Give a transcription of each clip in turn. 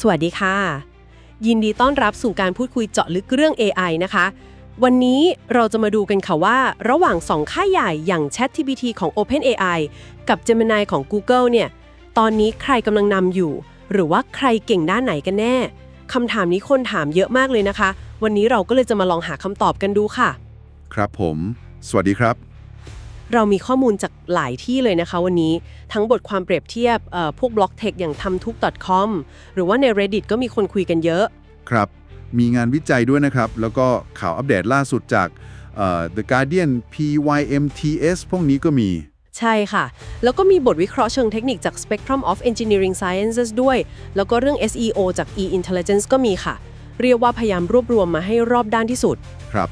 สวัสดีค่ะ ยินดีต้อนรับสู่การพูดคุยเจาะลึกเรื่อง AI นะคะ วันนี้เราจะมาดูกันค่ะว่า ระหว่าง 2 ค่ายใหญ่อย่าง ChatGPT ของ OpenAI กับ Gemini ของ Google เนี่ย ตอนนี้ใครกำลังนำอยู่ หรือว่าใครเก่งด้านไหนกันแน่คำถามนี้คนถามเยอะมากเลยนะคะ วันนี้เราก็เลยจะมาลองหาคำตอบกันดูค่ะ ครับผม สวัสดีครับ เรามีข้อมูลจากหลายที่เลยนะคะวันนี้ ทั้งบทความเปรียบเทียบเอ่อพวกบล็อกเทคอย่างทำทุก .com หรือว่าใน Reddit ก็มีคนคุยกันเยอะ ครับ มีงานวิจัยด้วยนะครับ แล้วก็ข่าวอัปเดตล่าสุดจากเอ่อ The Guardian PYMTS พวกนี้ก็มี ใช่ค่ะ แล้วก็มีบทวิเคราะห์เชิงเทคนิคจาก Spectrum of Engineering Sciences ด้วย แล้วก็เรื่อง SEO จาก E-Intelligence ก็มีค่ะ เรียกว่าพยายามรวบรวมมาให้รอบด้านที่สุด ครับ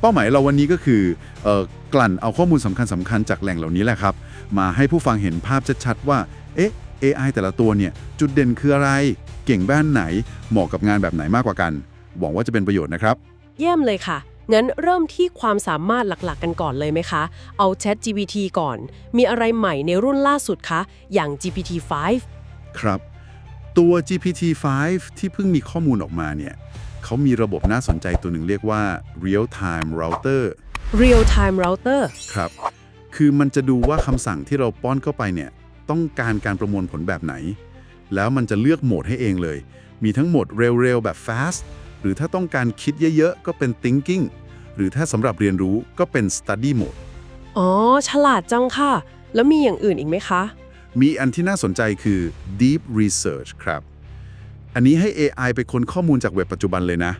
เป้าหมายเราวันนี้ก็คือเอ่อ กลั่นเอาข้อมูลสำคัญสำคัญๆจากแหล่งเหล่านี้แหละครับ มาให้ผู้ฟังเห็นภาพชัดๆว่า เอ๊ะ AI แต่ละตัวเนี่ย จุดเด่นคืออะไร เก่งบ้านไหน เหมาะกับงานแบบไหนมากกว่ากัน หวังว่าจะเป็นประโยชน์นะครับ เยี่ยมเลยค่ะ งั้นเริ่มที่ความสามารถหลักๆ กันก่อนเลยไหมคะ เอา Chat GPT ก่อน มีอะไรใหม่ในรุ่นล่าสุดคะ อย่าง GPT-5 ครับ ตัว GPT-5 ที่เพิ่งมีข้อมูลออกมาเนี่ยเขามีระบบน่าสนใจตัวหนึ่งเรียกว่า Real Time Router Real Time Router ครับ คือมันจะดูว่าคำสั่งที่เราป้อนเข้าไปเนี่ย ต้องการการประมวลผลแบบไหน แล้วมันจะเลือกโหมดให้เองเลย มีทั้งโหมดเร็วๆ แบบ fast หรือถ้าต้องการคิดเยอะๆ ก็เป็น thinking หรือถ้าสำหรับเรียนรู้ก็เป็น study mode อ๋อ ฉลาดจังค่ะ แล้วมีอย่างอื่นอีกไหมคะ มีอันที่น่าสนใจคือ deep research ครับ อันนี้ให้ AI ไปค้นข้อมูลจากเว็บปัจจุบันเลยนะ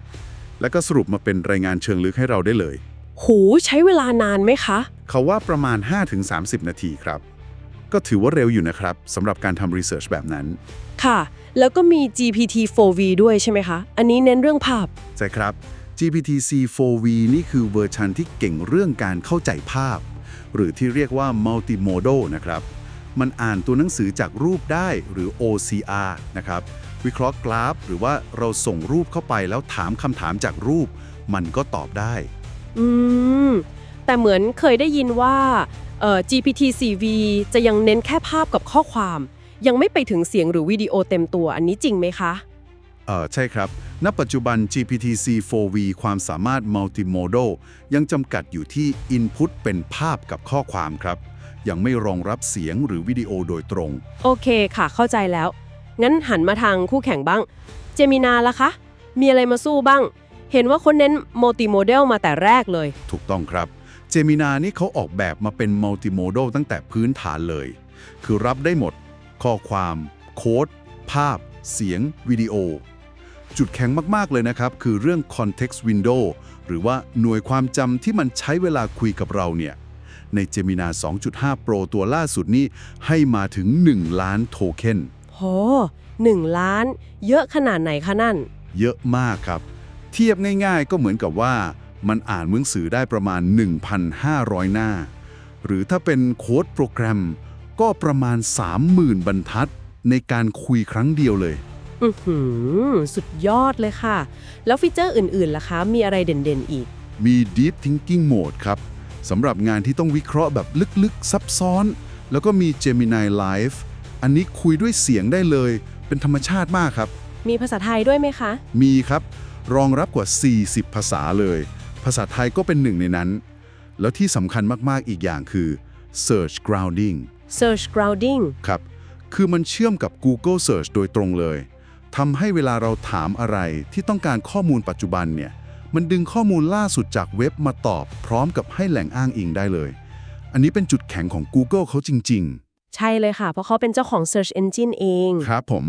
แล้วก็สรุปมาเป็นรายงานเชิงลึกให้เราได้เลย หูใช้เวลานานไหมคะ เขาว่าประมาณ 5-30 นาทีครับ ก็ถือว่าเร็วอยู่นะครับสำหรับการทำรีเสิร์ชแบบนั้น ค่ะ แล้วก็มี GPT-4V ด้วยใช่ไหมคะ อันนี้เน้นเรื่องภาพ ใช่ครับ GPT-C4V นี่คือเวอร์ชันที่เก่งเรื่องการเข้าใจภาพ หรือที่เรียกว่า multimodal นะครับ มันอ่านตัวหนังสือจากรูปได้หรือ OCR นะครับ วิเคราะห์กราฟ หรือว่าเราส่งรูปเข้าไปแล้วถามคำถามจากรูป มันก็ตอบได้ อืม แต่เหมือนเคยได้ยินว่าเอ่อ GPT-4V จะยังเน้นแค่ภาพกับข้อความ ยังไม่ไปถึงเสียงหรือวิดีโอเต็มตัวอันนี้จริงไหมคะ เออใช่ครับ ณ ปัจจุบัน GPT-C4V ความสามารถ multimodal ยังจำกัดอยู่ที่ input เป็นภาพกับข้อความครับ ยังไม่รองรับเสียงหรือวิดีโอโดยตรง โอเคค่ะ เข้าใจแล้ว งั้นหันมาทางคู่แข่งบ้าง เจมินาล่ะคะ มีอะไรมาสู้บ้าง เห็นว่าคนเน้นมัลติโมเดลมาแต่แรกเลย ถูกต้องครับ Gemini นี่เขาออกแบบมาเป็น multimodal ตั้งแต่พื้นฐานเลย คือรับได้หมด ข้อความ โค้ด ภาพ เสียง วิดีโอ จุดแข็งมาก ๆ เลยนะครับ คือเรื่อง context window หรือว่าหน่วยความจำที่มันใช้เวลาคุยกับเราเนี่ย ใน Gemini 2.5 Pro ตัวล่าสุดนี่ให้มาถึง 1 ล้านโทเค็นโหหนึ่งล้าน เยอะขนาดไหนคะนั่น เยอะมากครับ เทียบง่ายๆ ก็เหมือนกับว่ามันอ่านหนังสือได้ประมาณ 1,500 หน้า หรือถ้าเป็นโค้ดโปรแกรม ก็ประมาณ 30,000 บรรทัด ในการคุยครั้งเดียวเลย อือหือ สุดยอดเลยค่ะ แล้วฟีเจอร์อื่นๆล่ะคะ มีอะไรเด่นๆอีก มี Deep Thinking Mode ครับสำหรับงานที่ต้องวิเคราะห์แบบลึกๆ ซับซ้อน แล้วก็มี Gemini Live อันนี้คุยด้วยเสียงได้เลย เป็นธรรมชาติมากครับ มีภาษาไทยด้วยไหมคะ มีครับ รองรับกว่า 40 ภาษาเลย ภาษาไทยก็เป็นหนึ่งในนั้น แล้วที่สำคัญมากๆอีกอย่างคือ Search Grounding Search Grounding ครับ คือมันเชื่อมกับ Google Search โดยตรงเลยทำให้เวลาเราถามอะไรที่ต้องการข้อมูลปัจจุบันเนี่ย มันดึงข้อมูลล่าสุดจากเว็บมาตอบ พร้อมกับให้แหล่งอ้างอิงได้เลย อันนี้เป็นจุดแข็งของ Google เขาจริง ๆ ใช่เลยค่ะ เพราะเขาเป็นเจ้าของ Search Engine เอง ครับผม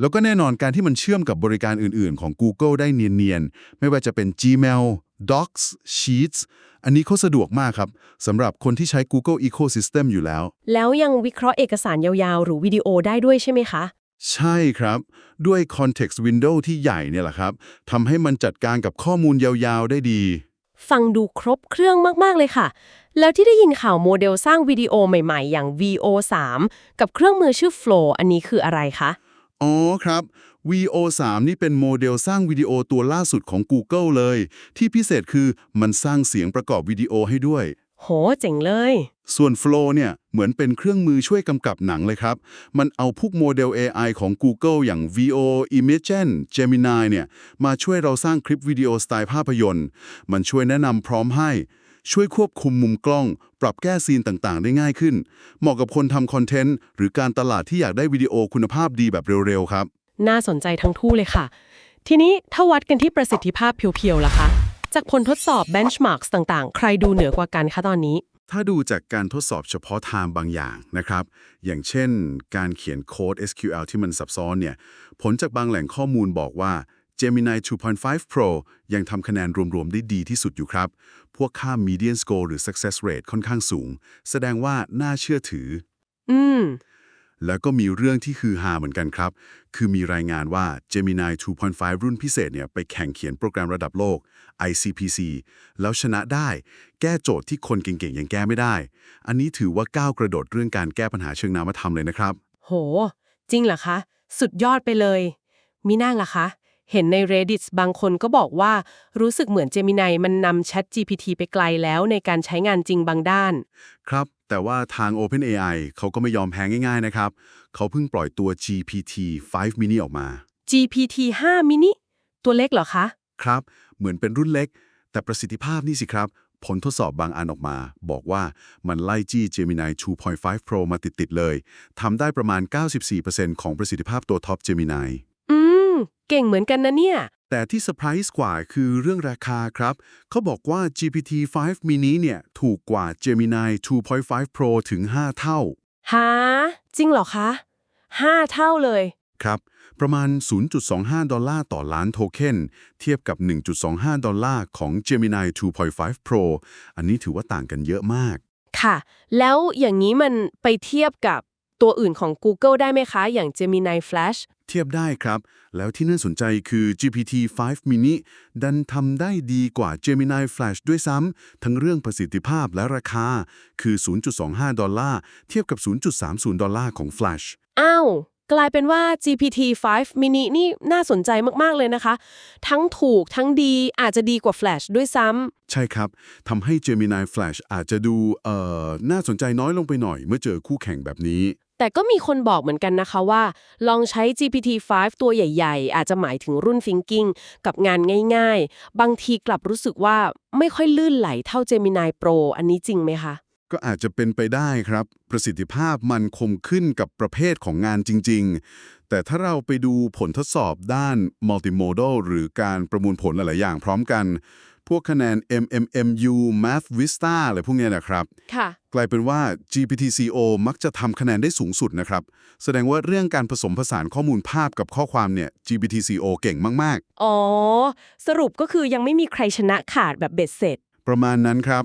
แล้วก็แน่นอนการที่มันเชื่อมกับบริการอื่น ๆ ของ Google ได้เนียน ๆ ไม่ว่าจะเป็น Gmail Docs Sheets อันนี้เขาสะดวกมากครับสำหรับคนที่ใช้ Google Ecosystem อยู่แล้ว แล้วยังวิเคราะห์เอกสารยาวๆ หรือวิดีโอได้ด้วยใช่ไหมคะ ใช่ครับ ด้วย Context Window ที่ใหญ่เนี่ยแหละครับทำให้มันจัดการกับข้อมูลยาวๆ ได้ดี ฟังดูครบเครื่องมากๆเลยค่ะ แล้วที่ได้ยินข่าวโมเดลสร้างวิดีโอใหม่ๆ อย่าง VO3 กับเครื่องมือชื่อ Flow อันนี้คืออะไรคะ อ๋อครับ VO3 นี่เป็นโมเดลสร้างวิดีโอตัวล่าสุดของ Google เลย ที่พิเศษคือมันสร้างเสียงประกอบวิดีโอให้ด้วย โห เจ๋งเลย ส่วน Flow เนี่ยเหมือนเป็นเครื่องมือช่วยกำกับหนังเลยครับ มันเอาพวกโมเดล AI ของ Google อย่าง VO, Imagen, Gemini เนี่ยมาช่วยเราสร้างคลิปวิดีโอสไตล์ภาพยนตร์ มันช่วยแนะนำพร้อมให้ ช่วยควบคุมมุมกล้อง ปรับแก้ซีนต่างๆ ได้ง่ายขึ้น เหมาะกับคนทำคอนเทนต์ หรือการตลาดที่อยากได้วิดีโอคุณภาพดีแบบเร็ว ๆ ครับ น่าสนใจทั้งทู่เลยค่ะ ทีนี้ถ้าวัดกันที่ประสิทธิภาพเพียวๆล่ะคะ จากผลทดสอบ benchmarks ต่างๆ ใครดูเหนือกว่ากันคะตอนนี้ ถ้าดูจากการทดสอบเฉพาะทางบางอย่างนะครับ อย่างเช่น การเขียนโค้ด SQL ที่มันซับซ้อนเนี่ย ผลจากบางแหล่งข้อมูลบอกว่า Gemini 2.5 Pro ยังทำคะแนนรวม ๆ ได้ดีที่สุดอยู่ครับ พวกค่า median score หรือ success rate ค่อนข้างสูง แสดงว่าน่าเชื่อถือ อืม แล้วก็มีเรื่องที่คือฮาเหมือนกันครับ คือมีรายงานว่า Gemini 2.5 รุ่นพิเศษเนี่ยไปแข่งเขียนโปรแกรมระดับโลก ICPC แล้วชนะได้ แก้โจทย์ที่คนเก่งๆยังแก้ไม่ได้ อันนี้ถือว่าก้าวกระโดดเรื่องการแก้ปัญหาเชิงนามธรรมเลยนะครับ โห จริงเหรอคะ สุดยอดไปเลย มีน่าล่ะคะ เห็นใน Reddit บางคนก็บอกว่า รู้สึกเหมือน Gemini มันนำ Chat GPT ไปไกลแล้วในการใช้งานจริงบางด้าน ครับ แต่ว่าทาง OpenAI เขาก็ไม่ยอมแพ้ง่ายๆนะครับ เขาเพิ่งปล่อยตัว GPT-5 mini ออกมา GPT 5 mini ตัวเล็กเหรอคะ ครับ เหมือนเป็นรุ่นเล็ก แต่ประสิทธิภาพนี่สิครับ ผลทดสอบบางอันออกมา บอกว่ามันไล่จี้ Gemini 2.5 Pro มาติดๆเลยทำได้ประมาณ 94%ของประสิทธิภาพตัวท็อป Gemini อืม เก่งเหมือนกันนะเนี่ย แต่ที่เซอร์ไพรส์กว่าคือเรื่องราคาครับ เขาบอกว่า GPT-5 mini เนี่ย ถูกกว่า Gemini 2.5 Pro ถึง 5 เท่าหาจริงเหรอคะ 5 เท่าเลย ครับ ประมาณ 0.25 ดอลลาร์ต่อล้านโทเค็นเทียบกับ 1.25 ดอลลาร์ของ Gemini 2.5 Pro อันนี้ถือว่าต่างกันเยอะมาก ค่ะ แล้วอย่างนี้มันไปเทียบกับตัวอื่นของ Google ได้ไหมคะ อย่าง Gemini Flash เทียบได้ครับ แล้วที่น่าสนใจคือ GPT-5 mini ดันทำได้ดีกว่า Gemini Flash ด้วยซ้ำ ทั้งเรื่องประสิทธิภาพและราคา คือ 0.25 ดอลลาร์ เทียบกับ 0.30 ดอลลาร์ของ Flash อ้าว กลายเป็นว่า GPT-5 mini นี่น่าสนใจมาก ๆ เลยนะคะ ทั้งถูกทั้งดีอาจจะดีกว่า Flash ด้วยซ้ำ ใช่ครับ ทำให้ Gemini Flash อาจจะดู เอ่อ น่าสนใจน้อยลงไปหน่อยเมื่อเจอคู่แข่งแบบนี้ แต่ก็มีคนบอกเหมือนกันนะคะว่า ลองใช้ GPT-5 ตัวใหญ่ ๆ อาจจะหมายถึงรุ่น Thinking กับงานง่าย ๆ บางทีกลับรู้สึกว่าไม่ค่อยลื่นไหลเท่า Gemini Pro อันนี้จริงไหมคะ ก็อาจจะเป็นไปได้ครับ ประสิทธิภาพมันคงขึ้นกับประเภทของงานจริง ๆ แต่ถ้าเราไปดูผลทดสอบด้าน multimodal หรือการประมวลผลหลายๆอย่างพร้อมกัน พวกคะแนน MMMU Math Vista อะไรพวกเนี้ยนะครับ ค่ะ กลายเป็นว่า GPT-CO มักจะทำคะแนนได้สูงสุดนะครับ แสดงว่าเรื่องการผสมผสานข้อมูลภาพกับข้อความเนี่ย GPT-CO เก่งมาก อ๋อ สรุปก็คือยังไม่มีใครชนะขาดแบบเบ็ดเสร็จ ๆ ประมาณนั้นครับ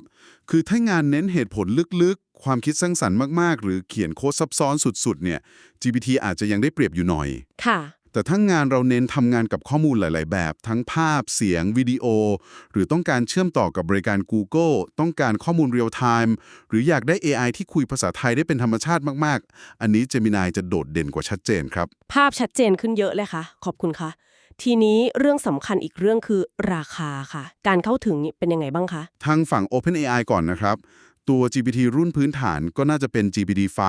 คือถ้างานเน้นเหตุผลลึกๆ ความคิดสร้างสรรค์มากๆ หรือเขียนโค้ดซับซ้อนสุดๆ เนี่ย GPT อาจจะยังได้เปรียบอยู่หน่อย ค่ะ แต่ถ้างานเราเน้นทำงานกับข้อมูลหลาย ๆ แบบ ทั้งภาพเสียง วิดีโอ หรือต้องการเชื่อมต่อกับบริการ Google ต้องการข้อมูลเรียลไทม์หรืออยากได้ AI ที่คุยภาษาไทยได้เป็นธรรมชาติมาก ๆ อันนี้ Gemini จะโดดเด่นกว่าชัดเจนครับ ภาพชัดเจนขึ้นเยอะเลยค่ะ ขอบคุณค่ะ ทีนี้เรื่องสำคัญอีกเรื่องคือราคาค่ะ การเข้าถึงนี่เป็นยังไงบ้างคะ ทางฝั่ง OpenAI ก่อนนะครับ ตัว GPT รุ่นพื้นฐานก็น่าจะเป็น GPT-5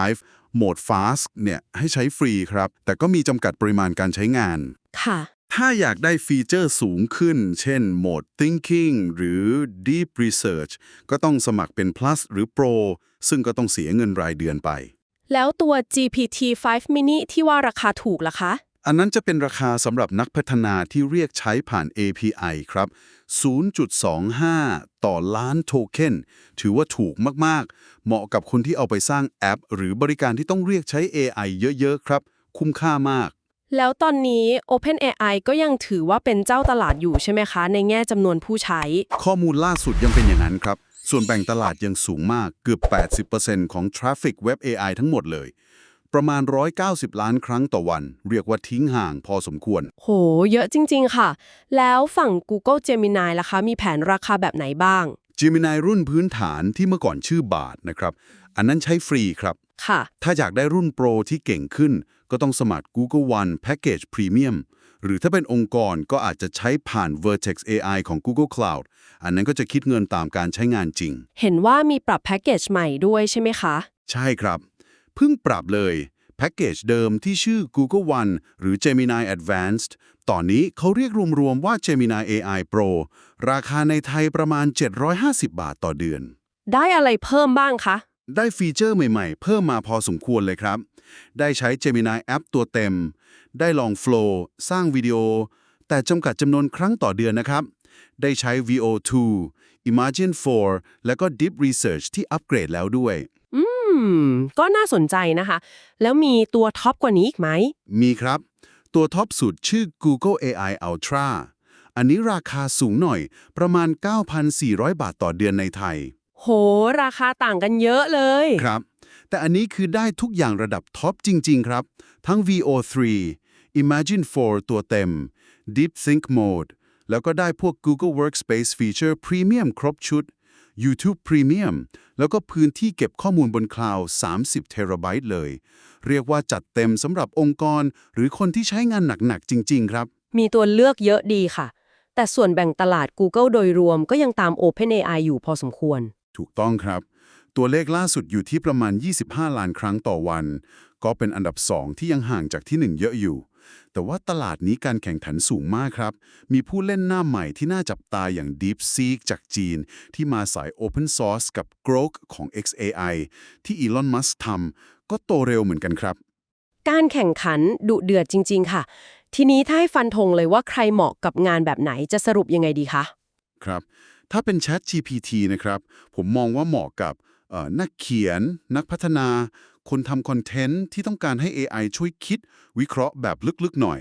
โหมด Fast เนี่ยให้ใช้ฟรีครับ แต่ก็มีจำกัดปริมาณการใช้งาน ค่ะ ถ้าอยากได้ฟีเจอร์สูงขึ้น เช่นโหมด Thinking หรือ Deep Research ก็ต้องสมัครเป็น Plus หรือ Pro ซึ่งก็ต้องเสียเงินรายเดือนไป แล้วตัว GPT-5 mini ที่ว่าราคาถูกล่ะคะ อันนั้นจะเป็นราคาสำหรับนักพัฒนาที่เรียกใช้ผ่าน API ครับ 0.25 ต่อล้านโทเค็น ถือว่าถูกมาก ๆ เหมาะกับคนที่เอาไปสร้างแอป หรือบริการที่ต้องเรียกใช้ AI เยอะ ๆ ครับ คุ้มค่ามาก แล้วตอนนี้ OpenAI ก็ยังถือว่าเป็นเจ้าตลาดอยู่ใช่ไหมคะ ในแง่จำนวนผู้ใช้ ข้อมูลล่าสุดยังเป็นอย่างนั้นครับ ส่วนแบ่งตลาดยังสูงมาก เกือบ 80%ของทราฟฟิกเว็บ AI ทั้งหมดเลย ประมาณ 190 ล้านครั้งต่อวัน เรียกว่าทิ้งห่างพอสมควร โห เยอะจริง ๆ ค่ะ แล้วฝั่ง Google Gemini ล่ะคะ มีแผนราคาแบบไหนบ้าง Gemini รุ่นพื้นฐานที่เมื่อก่อนชื่อบาทนะครับ อันนั้นใช้ฟรีครับ ค่ะ ถ้าอยากได้รุ่นโปรที่เก่งขึ้น ก็ต้องสมัคร Google One Package Premium หรือถ้าเป็นองค์กรก็อาจจะใช้ผ่าน Vertex AI ของ Google Cloud อันนั้นก็จะคิดเงินตามการใช้งานจริง เห็นว่ามีปรับแพ็กเกจใหม่ด้วยใช่ไหมคะ ใช่ครับ เพิ่งปรับเลยแพ็กเกจเดิมที่ชื่อ Google One หรือ Gemini Advanced ตอนนี้เขาเรียกรวมๆว่า Gemini AI Pro ราคาในไทยประมาณ 750 บาทต่อเดือน ได้อะไรเพิ่มบ้างคะ ได้ฟีเจอร์ใหม่ๆ เพิ่มมาพอสมควรเลยครับ ได้ใช้ Gemini App ตัวเต็ม ได้ลอง Flow สร้างวิดีโอ แต่จำกัดจำนวนครั้งต่อเดือนนะครับ ได้ใช้ VO2 Imagine 4 แล้วก็ Deep Research ที่อัปเกรดแล้วด้วยอื ม ก็น่าสนใจนะคะ แล้วมีตัวท็อปกว่านี้อีกไหม มีครับ ตัวท็อปสุดชื่อ Google AI Ultra อันนี้ราคาสูงหน่อย ประมาณ 9,400 บาทต่อเดือนในไทย โห ราคาต่างกันเยอะเลย ครับ แต่อันนี้คือได้ทุกอย่างระดับท็อปจริง ๆ ครับ ทั้ง VO3 Imagine 4 ตัวเต็ม Deep Sync Mode แล้วก็ได้พวก Google Workspace Feature Premium ครบชุด YouTube Premium แล้วก็พื้นที่เก็บข้อมูลบนคลาวด์30เทราไบต์เลย เรียกว่าจัดเต็มสำหรับองค์กร หรือคนที่ใช้งานหนัก ๆ จริง ๆ ครับ มีตัวเลือกเยอะดีค่ะ แต่ส่วนแบ่งตลาด Google โดยรวมก็ยังตาม OpenAI อยู่พอสมควร ถูกต้องครับ ตัวเลขล่าสุดอยู่ที่ประมาณ 25 ล้านครั้งต่อวัน ก็เป็นอันดับ 2 ที่ยังห่างจากที่ 1 เยอะอยู่ แต่ว่าตลาดนี้การแข่งขันสูงมากครับ มีผู้เล่นหน้าใหม่ที่น่าจับตาอย่าง DeepSeek จากจีน ที่มาสาย Open Source กับ Grok ของ XAI ที่ Elon Musk ทำก็โตเร็วเหมือนกันครับ การแข่งขันดุเดือดจริง ๆ ค่ะ ทีนี้ถ้าให้ฟันธงเลยว่าใครเหมาะกับงานแบบไหนจะสรุปยังไงดีคะครับ ถ้าเป็น Chat GPT นะครับ ผมมองว่าเหมาะกับเอ่อนักเขียน นักพัฒนา คนทำคอนเทนต์ที่ต้องการให้ AI ช่วยคิด วิเคราะห์แบบลึกๆหน่อย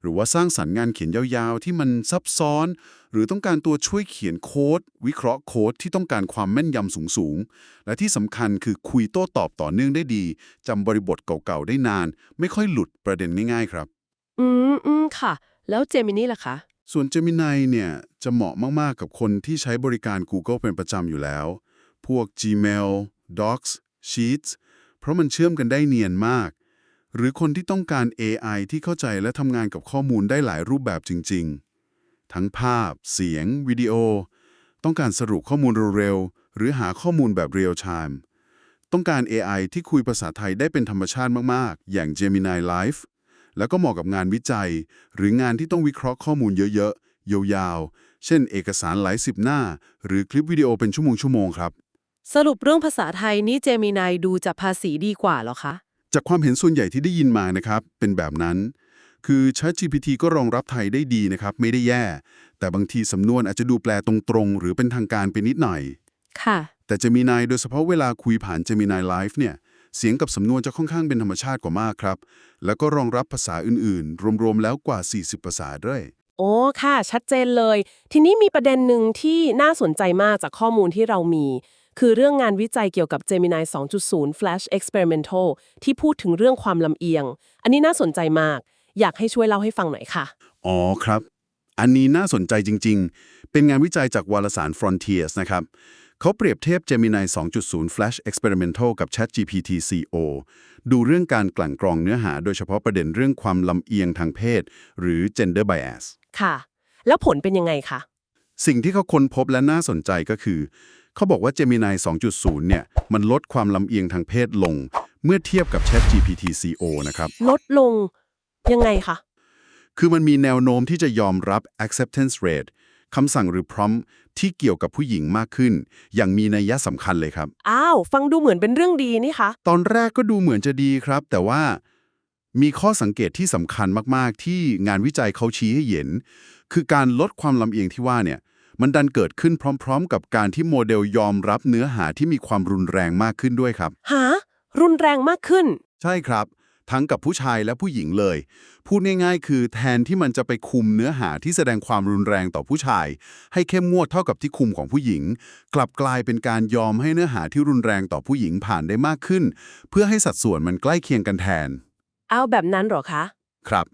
หรือว่าสร้างสรรค์งานเขียนยาวๆ ที่มันซับซ้อน หรือต้องการตัวช่วยเขียนโค้ด วิเคราะห์โค้ดที่ต้องการความแม่นยำสูงๆ และที่สำคัญคือคุยโต้ตอบต่อเนื่องได้ดีจำบริบทเก่าๆ ได้นาน ไม่ค่อยหลุดประเด็นง่ายๆ ครับ อืมอืมค่ะ แล้วเจมินี่ล่ะคะ ส่วน Gemini เนี่ยจะเหมาะมากๆ กับคนที่ใช้บริการ Google เป็นประจำอยู่แล้ว พวก Gmail Docs Sheets เพราะมันเชื่อมกันได้เนียนมาก หรือคนที่ต้องการ AI ที่เข้าใจและทำงานกับข้อมูลได้หลายรูปแบบจริง ๆ ทั้งภาพ เสียง วิดีโอ ต้องการสรุปข้อมูลเร็วๆหรือหาข้อมูลแบบ Real Time ต้องการ AI ที่คุยภาษาไทยได้เป็นธรรมชาติมากๆ อย่าง Gemini Live แล้วก็เหมาะกับงานวิจัย หรืองานที่ต้องวิเคราะห์ข้อมูลเยอะๆ ยาวๆ เช่นเอกสารหลายสิบหน้า หรือคลิปวิดีโอเป็นชั่วโมงๆ ครับ สรุปเรื่องภาษาไทยนี่เจมินายดูจะภาษีดีกว่าเหรอคะ จากความเห็นส่วนใหญ่ที่ได้ยินมานะครับ เป็นแบบนั้น คือ ChatGPT ก็รองรับไทยได้ดีนะครับ ไม่ได้แย่ แต่บางทีสำนวนอาจจะดูแปลตรงๆ หรือเป็นทางการไปนิดหน่อย ค่ะ แต่จะมีนายโดยเฉพาะเวลาคุยผ่าน Gemini Live เนี่ย เสียงกับสำนวนจะค่อนข้างเป็นธรรมชาติกว่ามากครับ แล้วก็รองรับภาษาอื่นๆ รวมๆแล้วกว่า 40 ภาษาด้วยโอ้ค่ะ ชัดเจนเลย ทีนี้มีประเด็นหนึ่งที่น่าสนใจมากจากข้อมูลที่เรามี คือเรื่องงานวิจัยเกี่ยวกับ Gemini 2.0 Flash Experimental ที่พูดถึงเรื่องความลำเอียง อันนี้น่าสนใจมาก อยากให้ช่วยเล่าให้ฟังหน่อยค่ะ อ๋อครับ อันนี้น่าสนใจจริง ๆ เป็นงานวิจัยจากวารสาร Frontiers นะครับเขาเปรียบเทียบ Gemini 2.0 Flash Experimental กับ ChatGPT CO ดูเรื่องการกลั่นกรองเนื้อหา โดยเฉพาะประเด็นเรื่องความลำเอียงทางเพศ หรือ gender bias ค่ะ แล้วผลเป็นยังไงคะ สิ่งที่เขาค้นพบและน่าสนใจก็คือ เขาบอกว่า Gemini 2.0 เนี่ย มันลดความลำเอียงทางเพศลง เมื่อเทียบกับ ChatGPT CO นะครับ ลดลงยังไงคะ คือมันมีแนวโน้มที่จะยอมรับ acceptance rate คำสั่งหรือ prompt ที่เกี่ยวกับผู้หญิงมากขึ้น อย่างมีนัยยะสำคัญเลยครับ อ้าว ฟังดูเหมือนเป็นเรื่องดีนี่คะตอนแรกก็ดูเหมือนจะดีครับ แต่ว่ามีข้อสังเกตที่สำคัญมาก ๆ ที่งานวิจัยเขาชี้ให้เห็น คือการลดความลำเอียงที่ว่าเนี่ย มันดันเกิดขึ้นพร้อม ๆ กับการที่โมเดลยอมรับเนื้อหาที่มีความรุนแรงมากขึ้นด้วยครับ หา รุนแรงมากขึ้น ใช่ครับ ทั้งกับผู้ชายและผู้หญิงเลย พูดง่ายๆ คือแทนที่มันจะไปคุมเนื้อหาที่แสดงความรุนแรงต่อผู้ชาย ให้เข้มงวดเท่ากับที่คุมของผู้หญิง กลับกลายเป็นการยอมให้เนื้อหาที่รุนแรงต่อผู้หญิงผ่านได้มากขึ้น เพื่อให้สัดส่วนมันใกล้เคียงกันแทน เอาแบบนั้นเหรอคะ ครับ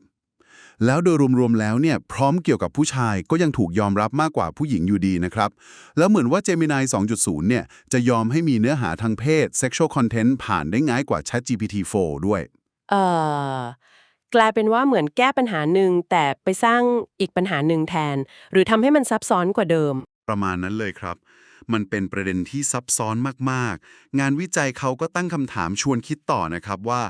แล้วโดยรวมๆแล้วเนี่ยพร้อมเกี่ยวกับผู้ชายก็ยังถูกยอมรับมากกว่าผู้หญิงอยู่ดีนะครับ แล้วเหมือนว่า Gemini 2.0 เนี่ยจะยอมให้มีเนื้อหาทางเพศ sexual content ผ่านได้ง่ายกว่า ChatGPT 4 ด้วย เอ่อกลายเป็นว่าเหมือนแก้ปัญหาหนึ่งแต่ไปสร้างอีกปัญหาหนึ่งแทน หรือทำให้มันซับซ้อนกว่าเดิม ประมาณนั้นเลยครับ มันเป็นประเด็นที่ซับซ้อนมากๆ งานวิจัยเขาก็ตั้งคำถามชวนคิดต่อนะครับว่า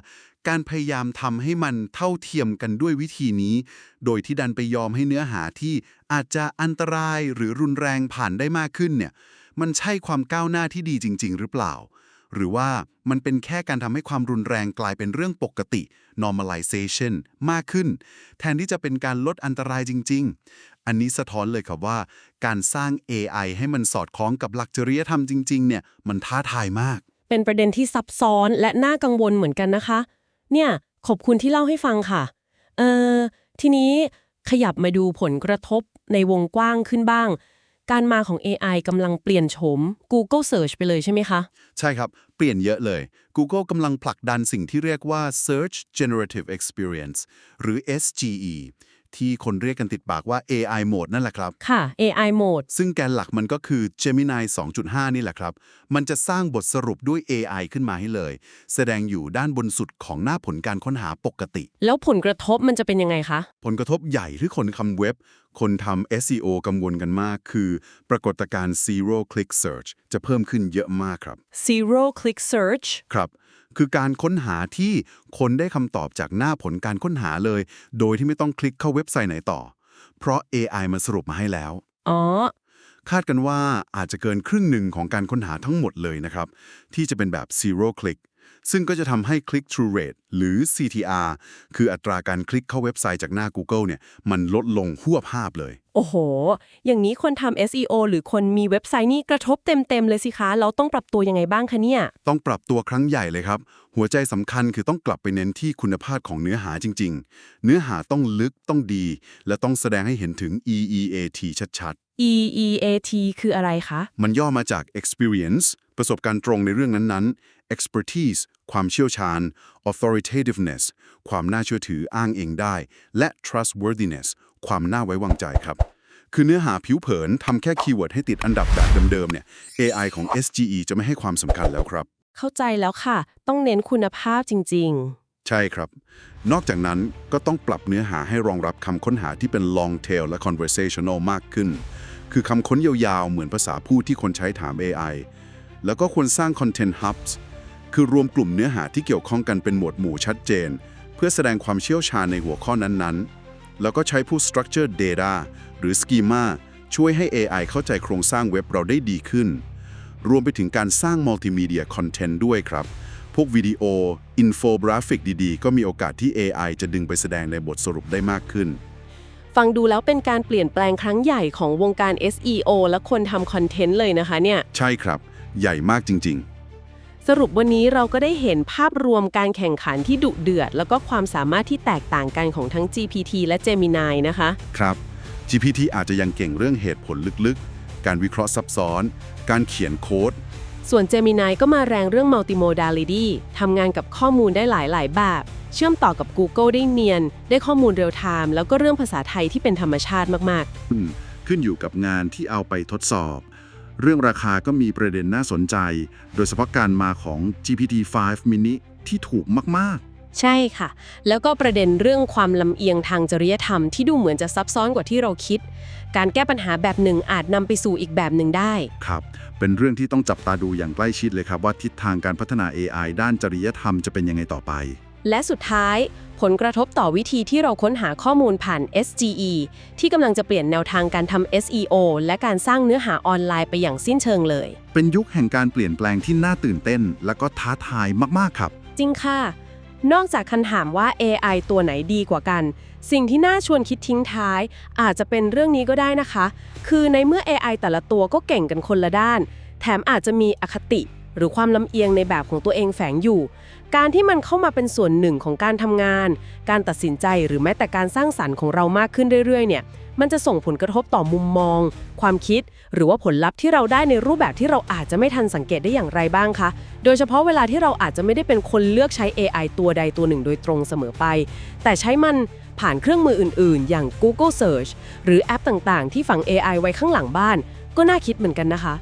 การพยายามทำให้มันเท่าเทียมกันด้วยวิธีนี้ โดยที่ดันไปยอมให้เนื้อหาที่อาจจะอันตรายหรือรุนแรงผ่านได้มากขึ้นเนี่ย มันใช่ความก้าวหน้าที่ดีจริง ๆ หรือเปล่า หรือว่ามันเป็นแค่การทำให้ความรุนแรงกลายเป็นเรื่องปกติ normalization มากขึ้น แทนที่จะเป็นการลดอันตรายจริง ๆ อันนี้สะท้อนเลยครับว่า การสร้าง AI ให้มันสอดคล้องกับหลักจริยธรรมจริง ๆ เนี่ย มันท้าทายมาก เป็นประเด็นที่ซับซ้อนและน่ากังวลเหมือนกันนะคะ เนี่ย ขอบคุณที่เล่าให้ฟังค่ะ เออทีนี้ขยับมาดูผลกระทบในวงกว้างขึ้นบ้าง การมาของ AI กำลังเปลี่ยนโฉม Google Search ไปเลยใช่ไหมคะ ใช่ครับ เปลี่ยนเยอะเลย Google กำลังผลักดันสิ่งที่เรียกว่า Search Generative Experience หรือ SGE ที่คนเรียกกันติดปากว่า AI Mode นั่นแหละครับ ค่ะ AI Mode ซึ่งแกนหลักมันก็คือ Gemini 2.5 นี่แหละครับ มันจะสร้างบทสรุปด้วย AI ขึ้นมาให้เลย แสดงอยู่ด้านบนสุดของหน้าผลการค้นหาปกติ แล้วผลกระทบมันจะเป็นยังไงคะ ผลกระทบใหญ่ที่คนทำเว็บ คนทำ SEO กังวลกันมาก คือปรากฏการณ์ Zero Click Search จะเพิ่มขึ้นเยอะมากครับ Zero Click Search ครับ คือการค้นหาที่คนได้คำตอบจากหน้าผลการค้นหาเลย โดยที่ไม่ต้องคลิกเข้าเว็บไซต์ไหนต่อ เพราะ AI มันสรุปมาให้แล้ว อ๋อ คาดกันว่าอาจจะเกินครึ่งหนึ่งของการค้นหาทั้งหมดเลยนะครับ ที่จะเป็นแบบ zero click ซึ่งก็จะทำให้ click through rate หรือ CTR คืออัตราการคลิกเข้าเว็บไซต์จากหน้า Google เนี่ยมันลดลงหัวภาพเลย โอ้โห อย่างนี้คนทำ SEO หรือคนมีเว็บไซต์นี่กระทบเต็ม ๆ เลยสิคะ เราต้องปรับตัวยังไงบ้างคะเนี่ย ต้องปรับตัวครั้งใหญ่เลยครับ หัวใจสำคัญคือต้องกลับไปเน้นที่คุณภาพของเนื้อหาจริง ๆ เนื้อหาต้องลึกต้องดี และต้องแสดงให้เห็นถึง EEAT ชัด EEAT คืออะไรคะ ๆ มันย่อมาจาก experience ประสบการณ์ตรงในเรื่องนั้นๆ expertise ความเชี่ยวชาญ authoritativeness ความน่าเชื่อถืออ้างเองได้ และ trustworthiness ความน่าไว้วางใจครับ คือเนื้อหาผิวเผินทำแค่คีย์เวิร์ดให้ติดอันดับแบบเดิมๆเนี่ย AI ของ SGE จะไม่ให้ความสำคัญแล้วครับ เข้าใจแล้วค่ะ ต้องเน้นคุณภาพจริงใช่ครับ นอกจากนั้นก็ต้องปรับเนื้อหาให้รองรับคำค้นหาที่เป็น long tail และ conversational มากขึ้น คือคำค้นยาวๆ เหมือนภาษาพูดที่คนใช้ถาม AI แล้วก็ควรสร้าง content hubs คือรวมกลุ่มเนื้อหาที่เกี่ยวข้องกันเป็นหมวดหมู่ชัดเจน เพื่อแสดงความเชี่ยวชาญในหัวข้อนั้นๆ แล้วก็ใช้ผู้ structured data หรือ schema ช่วยให้ AI เข้าใจโครงสร้างเว็บเราได้ดีขึ้น รวมไปถึงการสร้างมัลติมีเดียคอนเทนต์ด้วยครับ พวกวิดีโอ อินโฟกราฟิกดีๆ ก็มีโอกาสที่ AI จะดึงไปแสดงในบทสรุปได้มากขึ้นๆฟังดูแล้วเป็นการเปลี่ยนแปลงครั้งใหญ่ของวงการ SEO และคนทำคอนเทนต์เลยนะคะเนี่ย ใช่ครับ ใหญ่มากจริง สรุปวันนี้เราก็ได้เห็นภาพรวมการแข่งขันที่ดุเดือด แล้วก็ความสามารถที่แตกต่างกันของทั้ง GPT และ Gemini นะคะๆครับ GPT อาจจะยังเก่งเรื่องเหตุผลลึกๆ การวิเคราะห์ซับซ้อน การเขียนโค้ด ส่วน Gemini ก็มาแรงเรื่อง multimodality ทำงานกับข้อมูลได้หลายๆ แบบ เชื่อมต่อกับ Google ได้เนียน ได้ข้อมูลเรียลไทม์แล้วก็เรื่องภาษาไทยที่เป็นธรรมชาติมากอืมขึ้นอยู่กับงานที่เอาไปทดสอบ เรื่องราคาก็มีประเด็นน่าสนใจ โดยเฉพาะการมาของ GPT-5 mini ที่ถูกมาก ๆ ใช่ค่ะ แล้วก็ประเด็นเรื่องความลำเอียงทางจริยธรรมที่ดูเหมือนจะซับซ้อนกว่าที่เราคิด การแก้ปัญหาแบบหนึ่งอาจนำไปสู่อีกแบบหนึ่งได้ๆครับ เป็นเรื่องที่ต้องจับตาดูอย่างใกล้ชิดเลยครับว่าทิศทางการพัฒนา AI ด้านจริยธรรมจะเป็นยังไงต่อไป และสุดท้าย ผลกระทบต่อวิธีที่เราค้นหาข้อมูลผ่าน SGE ที่กำลังจะเปลี่ยนแนวทางการทำ SEO และการสร้างเนื้อหาออนไลน์ไปอย่างสิ้นเชิงเลย เป็นยุคแห่งการเปลี่ยนแปลงที่น่าตื่นเต้น และก็ท้าทายมากๆครับ จริงค่ะ นอกจากคำถามว่า AI ตัวไหนดีกว่ากัน สิ่งที่น่าชวนคิดทิ้งท้าย อาจจะเป็นเรื่องนี้ก็ได้นะคะ คือในเมื่อ AI แต่ละตัวก็เก่งกันคนละด้าน แถมอาจจะมีอคติ หรือความลำเอียงในแบบของตัวเองแฝงอยู่ การที่มันเข้ามาเป็นส่วนหนึ่งของการทำงาน การตัดสินใจหรือแม้แต่การสร้างสรรค์ของเรามากขึ้นเรื่อยๆ เนี่ย มันจะส่งผลกระทบต่อมุมมอง ความคิด หรือว่าผลลัพธ์ที่เราได้ในรูปแบบที่เราอาจจะไม่ทันสังเกตได้อย่างไรบ้างคะ โดยเฉพาะเวลาที่เราอาจจะไม่ได้เป็นคนเลือกใช้ AI ตัวใดตัวหนึ่งโดยตรงเสมอไป แต่ใช้มันผ่านเครื่องมืออื่น ๆ อย่าง Google Search หรือแอปต่างๆ ที่ฝัง AI ไว้ข้างหลังบ้าน ก็น่าคิดเหมือนกันนะคะ